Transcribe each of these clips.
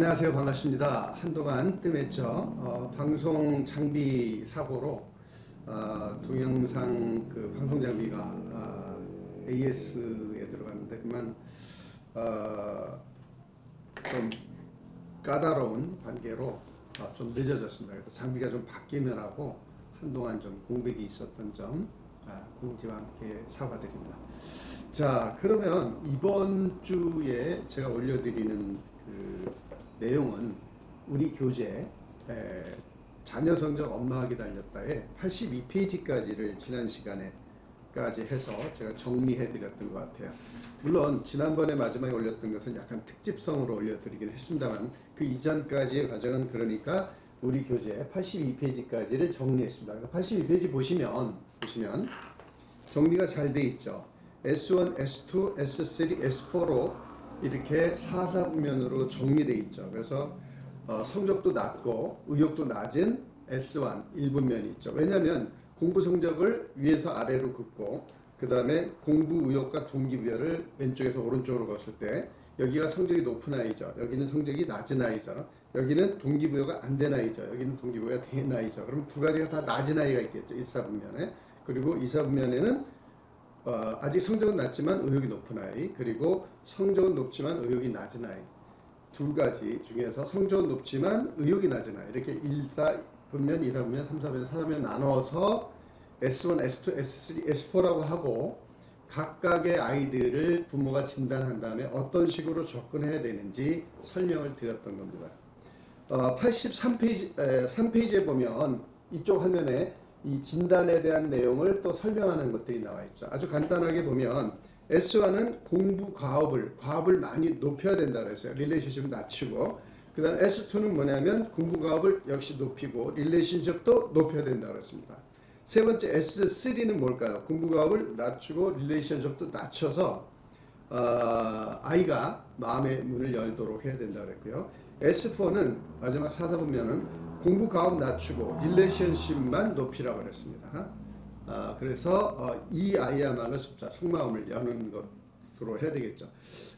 안녕하세요. 반갑습니다. 한동안 뜸했죠. 어, 방송 장비 사고로 어, 동영상 그 방송 장비가 어, AS에 들어갔는데 그만 어, 좀 까다로운 관계로 어, 좀 늦어졌습니다. 그래서 장비가 좀 바뀌느라고 한동안 좀 공백이 있었던 점 아, 공지와 함께 사과드립니다. 자, 그러면 이번 주에 제가 올려드리는 그 내용은 우리 교재 에, 자녀 성적 엄마하게 달렸다에 82페이지까지를 지난 시간에까지 해서 제가 정리해 드렸던 것 같아요. 물론 지난번에 마지막에 올렸던 것은 약간 특집성으로 올려드리긴 했습니다만 그 이전까지의 과정은 그러니까 우리 교재 82페이지까지를 정리했습니다. 그러니까 82페이지 보시면 보시면 정리가 잘 돼 있죠. S1, S2, S3, S4로 이렇게 사사분면으로 정리돼 있죠. 그래서 어, 성적도 낮고 의욕도 낮은 S1 1분면이 있죠. 왜냐하면 공부 성적을 위에서 아래로 긋고 그 다음에 공부 의욕과 동기부여를 왼쪽에서 오른쪽으로 걷을 때 여기가 성적이 높은 아이죠. 여기는 성적이 낮은 아이죠. 여기는 동기부여가 안 된 아이죠. 여기는 동기부여가 된 아이죠. 그럼 두 가지가 다 낮은 아이가 있겠죠. 1, 4분면에. 그리고 2, 4분면에는 어, 아직 성적은 낮지만 의욕이 높은 아이 그리고 성적은 높지만 의욕이 낮은 아이 두 가지 중에서 성적은 높지만 의욕이 낮은 아이 이렇게 1, 4 분면, 2, 4분면, 3, 4분면, 4분면 나눠서 S1, S2, S3, S4라고 하고 각각의 아이들을 부모가 진단한 다음에 어떤 식으로 접근해야 되는지 설명을 드렸던 겁니다. 어, 83페이지, 에, 3페이지에 보면 이쪽 화면에 이 진단에 대한 내용을 또 설명하는 것들이 나와 있죠. 아주 간단하게 보면 S1은 공부 과업을 과업을 많이 높여야 된다 그랬어요. 릴레이션십을 낮추고 그다음 S2는 뭐냐면 공부 과업을 역시 높이고 릴레이션십도 높여야 된다 그랬습니다. 세 번째 S3는 뭘까요? 공부 과업을 낮추고 릴레이션십도 낮춰서 어, 아이가 마음의 문을 열도록 해야 된다 그랬고요. S4는 마지막 사다 보면은 공부 가업 낮추고 릴레이션십만 높이라고 그랬습니다. 아, 그래서 어, 이 아이야말로 진짜 속마음을 여는 것으로 해야 되겠죠.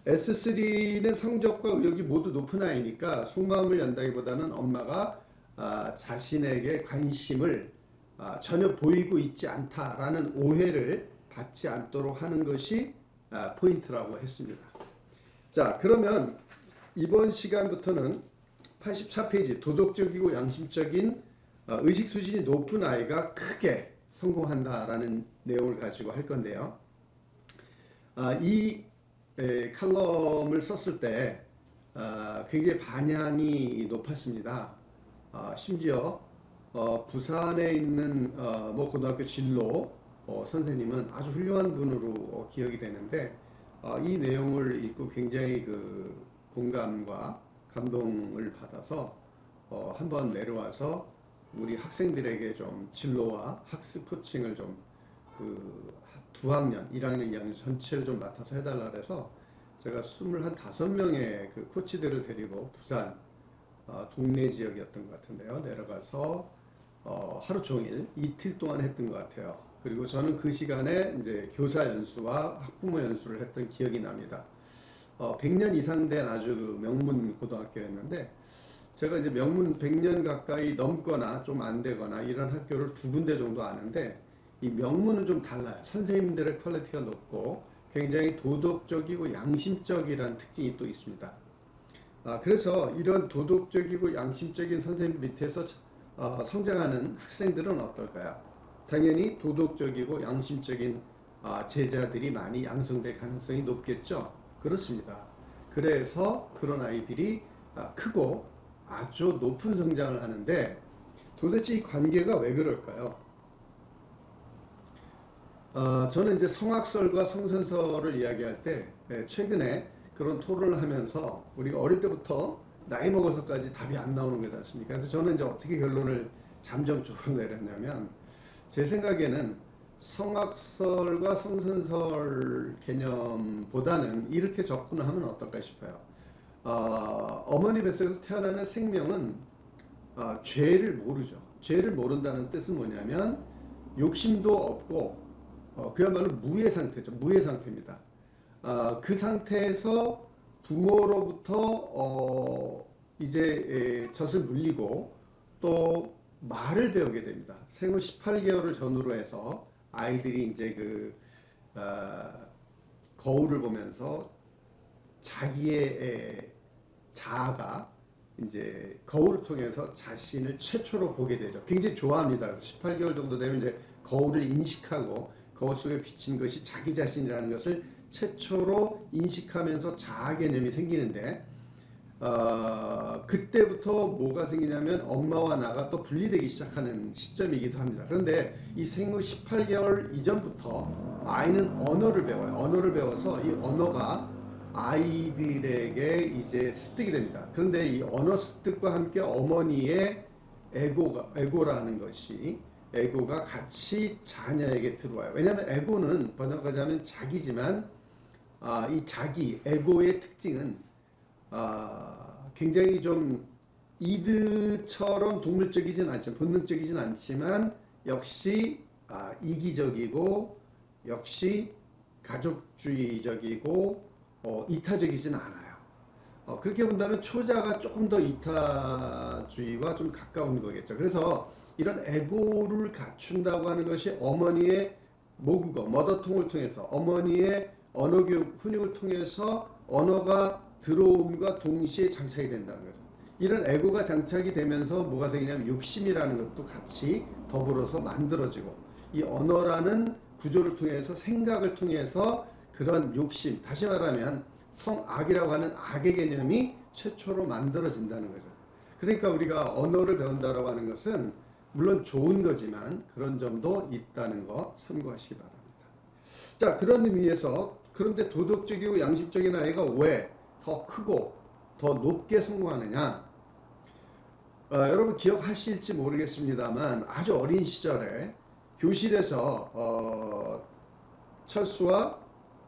S3는 성적과 의욕이 모두 높은 아이니까 속마음을 연다기보다는 엄마가 아, 자신에게 관심을 아, 전혀 보이고 있지 않다라는 오해를 받지 않도록 하는 것이 아, 포인트라고 했습니다. 자, 그러면 이번 시간부터는 84페이지 도덕적이고 양심적인 어, 의식 수준이 높은 아이가 크게 성공한다라는 내용을 가지고 할 건데요. 아, 이 에, 칼럼을 썼을 때 아, 굉장히 반향이 높았습니다. 아, 심지어 어, 부산에 있는 어, 뭐 고등학교 진로 어, 선생님은 아주 훌륭한 분으로 어, 기억이 되는데 어, 이 내용을 읽고 굉장히 그 공감과 감동을 받아서 어, 한번 내려와서 우리 학생들에게 좀 진로와 학습 코칭을 좀그두 학년, 1학년, 2학년 전체를 좀 맡아서 해달라 그래서 제가 25명의 그 코치들을 데리고 부산 어, 동네 지역이었던 것 같은데요. 내려가서 어, 하루 종일 이틀 동안 했던 것 같아요. 그리고 저는 그 시간에 이제 교사 연수와 학부모 연수를 했던 기억이 납니다. 어, 100년 이상 된 아주 그 명문 고등학교였는데 제가 이제 명문 100년 가까이 넘거나 좀 안 되거나 이런 학교를 두 군데 정도 아는데 이 명문은 좀 달라요. 선생님들의 퀄리티가 높고 굉장히 도덕적이고 양심적이라는 특징이 또 있습니다. 아, 그래서 이런 도덕적이고 양심적인 선생님 밑에서 어, 성장하는 학생들은 어떨까요? 당연히 도덕적이고 양심적인 아, 제자들이 많이 양성될 가능성이 높겠죠. 그렇습니다. 그래서 그런 아이들이 아, 크고 아주 높은 성장을 하는데 도대체 이 관계가 왜 그럴까요? 어, 저는 이제 성악설과 성선설을 이야기할 때 예, 최근에 그런 토론을 하면서 우리가 어릴 때부터 나이 먹어서까지 답이 안 나오는 거지 않습니까? 그래서 저는 이제 어떻게 결론을 잠정적으로 내렸냐면 제 생각에는 성악설과 성선설 개념보다는 이렇게 접근을 하면 어떨까 싶어요. 어, 어머니 뱃속에서 태어나는 생명은 어, 죄를 모르죠. 죄를 모른다는 뜻은 뭐냐면 욕심도 없고 어, 그야말로 무의 상태죠. 무의 상태입니다. 아, 그 상태에서 부모로부터 어, 이제 에, 젖을 물리고 또 말을 배우게 됩니다. 생후 18개월을 전후로 해서 아이들이 이제 그 아, 거울을 보면서 자기의 에, 자아가 이제 거울을 통해서 자신을 최초로 보게 되죠. 굉장히 좋아합니다. 18개월 정도 되면 이제 거울을 인식하고 거울 속에 비친 것이 자기 자신이라는 것을 최초로 인식하면서 자아 개념이 생기는데 어, 그때부터 뭐가 생기냐면 엄마와 나가 또 분리되기 시작하는 시점이기도 합니다. 그런데 이 생후 18개월 이전부터 아이는 언어를 배워요. 언어를 배워서 이 언어가 아이들에게 이제 습득이 됩니다. 그런데 이 언어 습득과 함께 어머니의 에고가 에고라는 것이 에고가 같이 자녀에게 들어와요. 왜냐하면 에고는 번역하자면 자기지만 아, 이 자기 에고의 특징은 아, 굉장히 좀 이드처럼 동물적이진 않지만 본능적이진 않지만 역시 아, 이기적이고 역시 가족주의적이고 어, 이타적이진 않아요. 어, 그렇게 본다면 초자가 조금 더 이타주의와 좀 가까운 거겠죠. 그래서 이런 에고를 갖춘다고 하는 것이 어머니의 모국어, 머더통을 통해서 어머니의 언어교육, 훈육을 통해서 언어가 들어옴과 동시에 장착이 된다는 거죠. 이런 에고가 장착이 되면서 뭐가 생기냐면 욕심이라는 것도 같이 더불어서 만들어지고 이 언어라는 구조를 통해서 생각을 통해서 그런 욕심, 다시 말하면 성악이라고 하는 악의 개념이 최초로 만들어진다는 거죠. 그러니까 우리가 언어를 배운다라고 하는 것은 물론 좋은 거지만 그런 점도 있다는 거 참고하시기 바랍니다. 자, 그런 의미에서 그런데 도덕적이고 양심적인 아이가 왜 더 크고 더 높게 성공하느냐? 어, 여러분 기억하실지 모르겠습니다만 아주 어린 시절에 교실에서 어, 철수와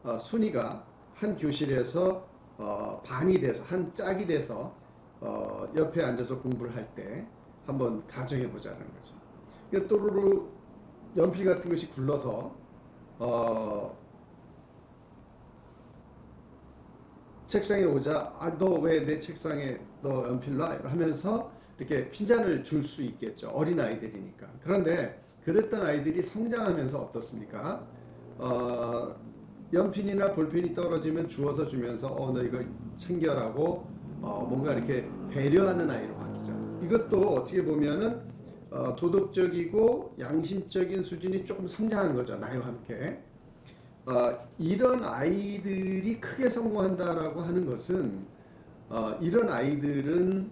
어, 순이가 한 교실에서 어, 반이 돼서 한 짝이 돼서 어, 옆에 앉아서 공부를 할 때 한번 가정해 보자는 거죠. 또르르 연필 같은 것이 굴러서 어, 책상에 오자 아 너 왜 내 책상에 너 연필 놔? 하면서 이렇게 핀잔을 줄 수 있겠죠. 어린 아이들이니까. 그런데 그랬던 아이들이 성장하면서 어떻습니까? 어, 연필이나 볼펜이 떨어지면 주워서 주면서 어 너 이거 챙겨라고 어, 뭔가 이렇게 배려하는 아이로 바뀌죠 이것도 어떻게 보면은 어, 도덕적이고 양심적인 수준이 조금 성장한 거죠 나이와 함께 어, 이런 아이들이 크게 성공한다라고 하는 것은 어, 이런 아이들은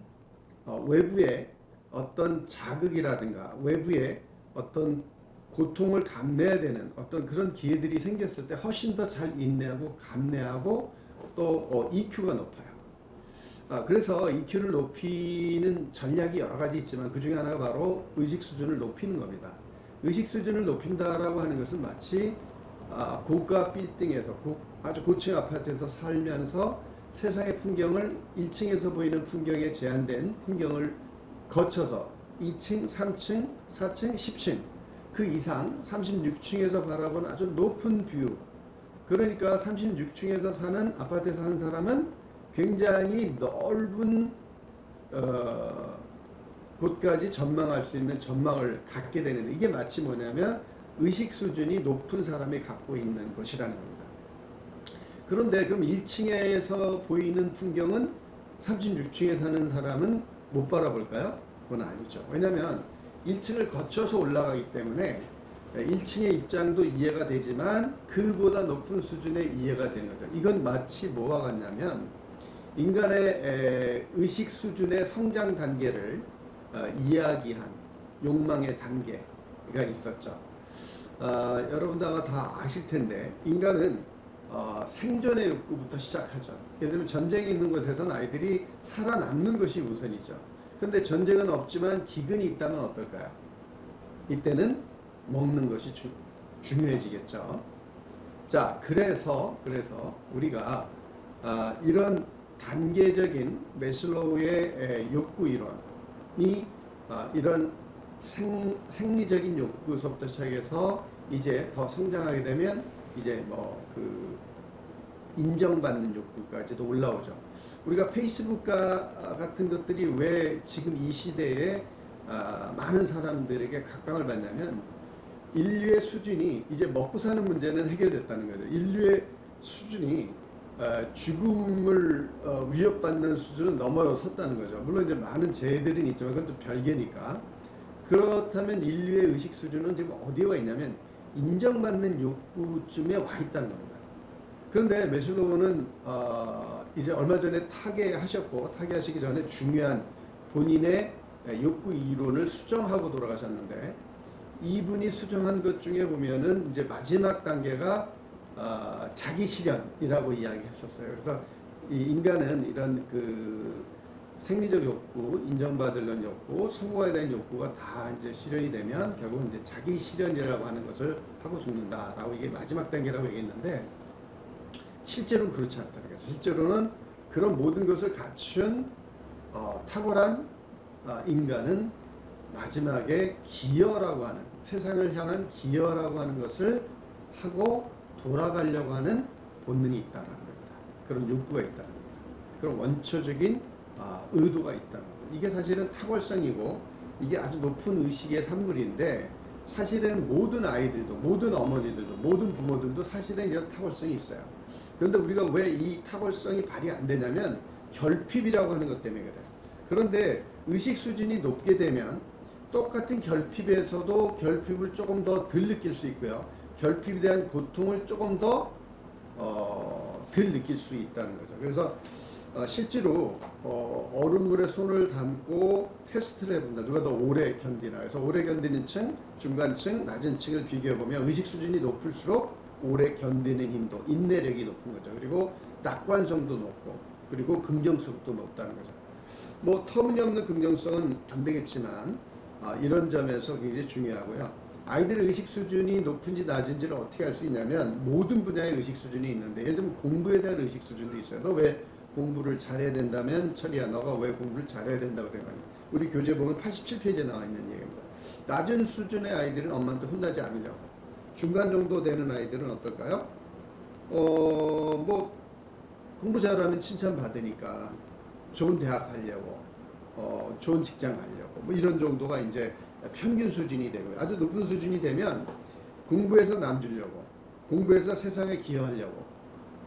어, 외부의 어떤 자극이라든가 외부의 어떤 고통을 감내해야 되는 어떤 그런 기회들이 생겼을 때 훨씬 더 잘 인내하고 감내하고 또 어, EQ가 높아요. 아, 그래서 EQ를 높이는 전략이 여러 가지 있지만 그 중에 하나가 바로 의식 수준을 높이는 겁니다. 의식 수준을 높인다라고 하는 것은 마치 아, 고가 빌딩에서 고, 아주 고층 아파트에서 살면서 세상의 풍경을 1층에서 보이는 풍경에 제한된 풍경을 거쳐서 2층, 3층, 4층, 10층 그 이상 36층에서 바라본 아주 높은 뷰. 그러니까 36층에서 사는 아파트에 사는 사람은 굉장히 넓은 어, 곳까지 전망할 수 있는 전망을 갖게 되는데 이게 마치 뭐냐면 의식 수준이 높은 사람이 갖고 있는 것이라는 겁니다. 그런데 그럼 1층에서 보이는 풍경은 36층에 사는 사람은 못 바라볼까요? 그건 아니죠. 왜냐하면 1층을 거쳐서 올라가기 때문에 1층의 입장도 이해가 되지만 그보다 높은 수준의 이해가 되는 거죠. 이건 마치 뭐와 같냐면 인간의 의식 수준의 성장 단계를 어, 이야기한 욕망의 단계가 있었죠. 어, 여러분도 다 아실 텐데 인간은 어, 생존의 욕구부터 시작하죠. 예를 들면 전쟁이 있는 곳에서는 아이들이 살아남는 것이 우선이죠. 그런데 전쟁은 없지만 기근이 있다면 어떨까요? 이때는 먹는 것이 주, 중요해지겠죠. 자, 그래서 그래서 우리가 아, 이런 단계적인 메슬로우의 에, 욕구 이론이 아, 이런 생, 생리적인 욕구서부터 시작해서 이제 더 성장하게 되면 이제 뭐 그 인정받는 욕구까지도 올라오죠. 우리가 페이스북과 같은 것들이 왜 지금 이 시대에 아, 많은 사람들에게 각광을 받냐면 인류의 수준이 이제 먹고 사는 문제는 해결됐다는 거죠. 인류의 수준이 어, 죽음을 어, 위협받는 수준은 넘어섰다는 거죠. 물론 이제 많은 재해들은 있지만 그건 좀 별개니까. 그렇다면 인류의 의식 수준은 지금 어디에 와 있냐면 인정받는 욕구쯤에 와 있다는 겁니다. 그런데 메슬로우는 어, 이제 얼마 전에 타계하셨고 타계하시기 전에 중요한 본인의 욕구 이론을 수정하고 돌아가셨는데 이분이 수정한 것 중에 보면은 이제 마지막 단계가 어, 자기 실현이라고 이야기했었어요. 그래서 이 인간은 이런 그 생리적 욕구, 인정받으려는 욕구, 성공에 대한 욕구가 다 이제 실현이 되면 결국 이제 자기 실현이라고 하는 것을 하고 죽는다라고 이게 마지막 단계라고 얘기했는데 실제로는 그렇지 않다는 거죠. 실제로는 그런 모든 것을 갖춘 어, 탁월한 어, 인간은 마지막에 기여라고 하는 세상을 향한 기여라고 하는 것을 하고 돌아가려고 하는 본능이 있다는 겁니다. 그런 욕구가 있다는 겁니다. 그런 원초적인 아, 의도가 있다는 겁니다. 이게 사실은 탁월성이고 이게 아주 높은 의식의 산물인데 사실은 모든 아이들도 모든 어머니들도 모든 부모들도 사실은 이런 탁월성이 있어요. 그런데 우리가 왜 이 탁월성이 발휘 안 되냐면 결핍이라고 하는 것 때문에 그래요. 그런데 의식 수준이 높게 되면 똑같은 결핍에서도 결핍을 조금 더 덜 느낄 수 있고요. 결핍에 대한 고통을 조금 더 어, 덜 느낄 수 있다는 거죠. 그래서 어, 실제로 어, 얼음물에 손을 담고 테스트를 해본다. 누가 더 오래 견디나. 그래서 오래 견디는 층, 중간층, 낮은 층을 비교해 보면 의식 수준이 높을수록 오래 견디는 힘도, 인내력이 높은 거죠. 그리고 낙관성도 높고, 그리고 긍정성도 높다는 거죠. 뭐 터무니없는 긍정성은 안 되겠지만 아, 이런 점에서 굉장히 중요하고요. 아이들의 의식 수준이 높은지 낮은지를 어떻게 알 수 있냐면 모든 분야의 의식 수준이 있는데 예를 들면 공부에 대한 의식 수준도 있어요. 너 왜 공부를 잘해야 된다면 철이야 너가 왜 공부를 잘해야 된다고 생각하냐. 우리 교재 보면 87페이지에 나와 있는 얘기입니다. 낮은 수준의 아이들은 엄마한테 혼나지 않으려고. 중간 정도 되는 아이들은 어떨까요? 어, 뭐 공부 잘하면 칭찬 받으니까 좋은 대학 가려고, 어, 좋은 직장 가려고, 뭐 이런 정도가 이제 평균 수준이 되고요. 아주 높은 수준이 되면 공부해서 남 주려고, 공부해서 세상에 기여하려고.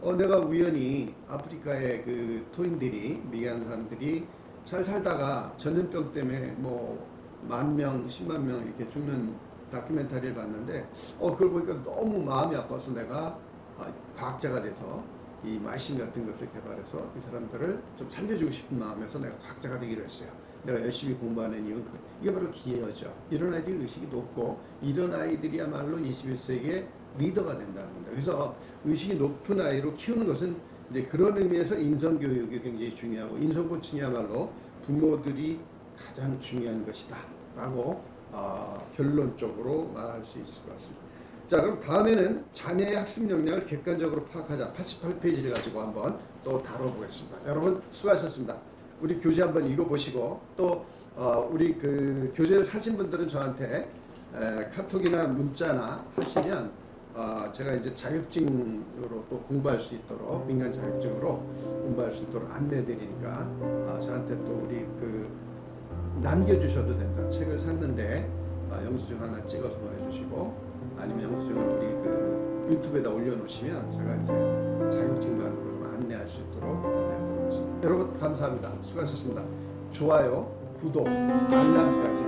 어, 내가 우연히 아프리카의 그 토인들이, 미개한 사람들이 잘 살다가 전염병 때문에 뭐 만 명, 십만 명 이렇게 죽는 다큐멘터리를 봤는데, 어, 그걸 보니까 너무 마음이 아파서 내가 아, 과학자가 돼서 이 마신 같은 것을 개발해서 이 사람들을 좀 살려주고 싶은 마음에서 내가 과학자가 되기로 했어요. 내가 열심히 공부하는 이유는 그- 이게 바로 기회죠. 이런 아이들 의식이 높고 이런 아이들이야말로 21세기의 리더가 된다는 겁니다. 그래서 의식이 높은 아이로 키우는 것은 이제 그런 의미에서 인성 교육이 굉장히 중요하고 인성 코칭이야말로 부모들이 가장 중요한 것이다 라고 어, 결론적으로 말할 수 있을 것 같습니다. 자 그럼 다음에는 자녀의 학습 역량을 객관적으로 파악하자 88페이지를 가지고 한번 또 다뤄보겠습니다. 여러분 수고하셨습니다. 우리 교재 한번 읽어보시고 또 어, 우리 그 교재를 사신 분들은 저한테 에, 카톡이나 문자나 하시면 어, 제가 이제 자격증으로 또 공부할 수 있도록 민간 자격증으로 공부할 수 있도록 안내드리니까 어, 저한테 또 우리 그 남겨주셔도 된다. 책을 샀는데 어, 영수증 하나 찍어서 보내주시고 아니면 영수증을 우리 그 유튜브에다 올려놓으시면 제가 이제 자격증만으로 좀 안내할 수 있도록 안내하도록 하겠습니다. 여러분 감사합니다. 수고하셨습니다. 좋아요, 구독, 알람까지